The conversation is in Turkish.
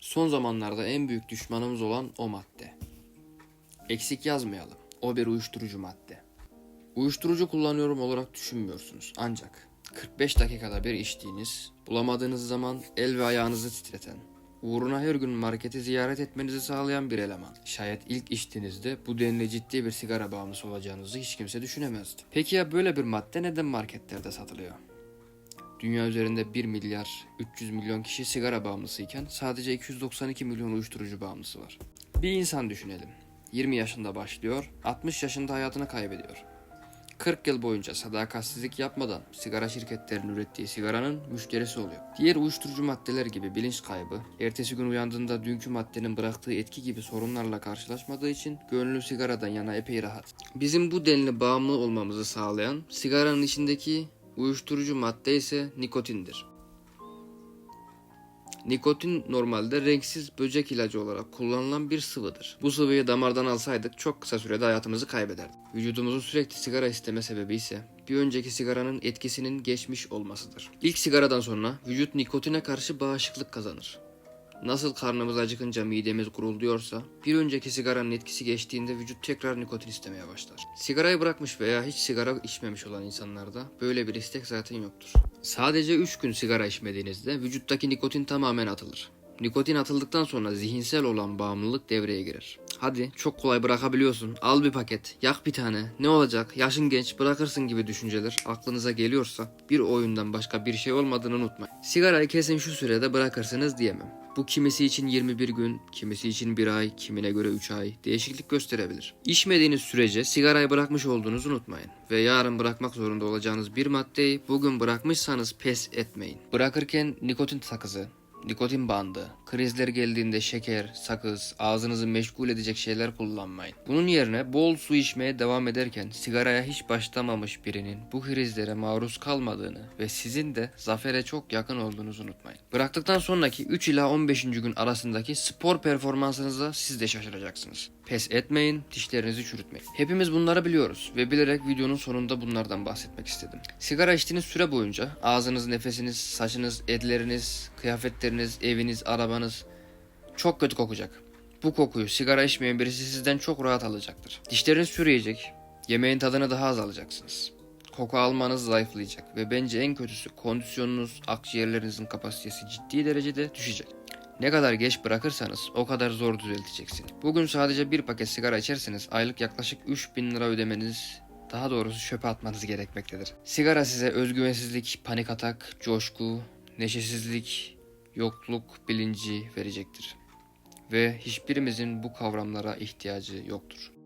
Son zamanlarda en büyük düşmanımız olan o madde. Eksik yazmayalım. O bir uyuşturucu madde. Uyuşturucu kullanıyorum olarak düşünmüyorsunuz. Ancak 45 dakikada bir içtiğiniz, bulamadığınız zaman el ve ayağınızı titreten, uğruna her gün marketi ziyaret etmenizi sağlayan bir eleman. Şayet ilk içtiğinizde bu denli ciddi bir sigara bağımlısı olacağınızı hiç kimse düşünemezdi. Peki ya böyle bir madde neden marketlerde satılıyor? Dünya üzerinde 1 milyar 300 milyon kişi sigara bağımlısıyken sadece 292 milyon uyuşturucu bağımlısı var. Bir insan düşünelim. 20 yaşında başlıyor, 60 yaşında hayatını kaybediyor. 40 yıl boyunca sadakatsizlik yapmadan sigara şirketlerinin ürettiği sigaranın müşterisi oluyor. Diğer uyuşturucu maddeler gibi bilinç kaybı, ertesi gün uyandığında dünkü maddenin bıraktığı etki gibi sorunlarla karşılaşmadığı için gönlü sigaradan yana epey rahat. Bizim bu denli bağımlı olmamızı sağlayan sigaranın içindeki uyuşturucu madde ise nikotindir. Nikotin normalde renksiz böcek ilacı olarak kullanılan bir sıvıdır. Bu sıvıyı damardan alsaydık çok kısa sürede hayatımızı kaybederdik. Vücudumuzun sürekli sigara isteme sebebi ise bir önceki sigaranın etkisinin geçmiş olmasıdır. İlk sigaradan sonra vücut nikotine karşı bağışıklık kazanır. Nasıl karnımız acıkınca midemiz gurulduyorsa, bir önceki sigaranın etkisi geçtiğinde vücut tekrar nikotin istemeye başlar. Sigarayı bırakmış veya hiç sigara içmemiş olan insanlarda böyle bir istek zaten yoktur. Sadece 3 gün sigara içmediğinizde vücuttaki nikotin tamamen atılır. Nikotin atıldıktan sonra zihinsel olan bağımlılık devreye girer. Hadi çok kolay bırakabiliyorsun. Al bir paket, yak bir tane. Ne olacak? Yaşın genç, bırakırsın gibi düşünceler aklınıza geliyorsa bir oyundan başka bir şey olmadığını unutmayın. Sigarayı kesin şu sürede bırakırsınız diyemem. Bu kimisi için 21 gün, kimisi için 1 ay, kimine göre 3 ay değişiklik gösterebilir. İçmediğiniz sürece sigarayı bırakmış olduğunuzu unutmayın. Ve yarın bırakmak zorunda olacağınız bir maddeyi bugün bırakmışsanız pes etmeyin. Bırakırken nikotin sakızı, nikotin bandı, krizler geldiğinde şeker, sakız, ağzınızı meşgul edecek şeyler kullanmayın. Bunun yerine bol su içmeye devam ederken sigaraya hiç başlamamış birinin bu krizlere maruz kalmadığını ve sizin de zafere çok yakın olduğunuzu unutmayın. Bıraktıktan sonraki 3 ila 15. gün arasındaki spor performansınıza siz de şaşıracaksınız. Pes etmeyin, dişlerinizi çürütmeyin. Hepimiz bunları biliyoruz ve bilerek videonun sonunda bunlardan bahsetmek istedim. Sigara içtiğiniz süre boyunca ağzınız, nefesiniz, saçınız, elleriniz, kıyafetleriniz, eviniz, arabanız çok kötü kokacak. Bu kokuyu sigara içmeyen birisi sizden çok rahat alacaktır. Dişleriniz çürüyecek, yemeğin tadını daha az alacaksınız. Koku almanız zayıflayacak ve bence en kötüsü kondisyonunuz, akciğerlerinizin kapasitesi ciddi derecede düşecek. Ne kadar geç bırakırsanız o kadar zor düzelteceksiniz. Bugün sadece bir paket sigara içerseniz aylık yaklaşık 3000 lira ödemeniz daha doğrusu çöpe atmanız gerekmektedir. Sigara size özgüvensizlik, panik atak, coşku, neşesizlik, yokluk bilinci verecektir. Ve hiçbirimizin bu kavramlara ihtiyacı yoktur.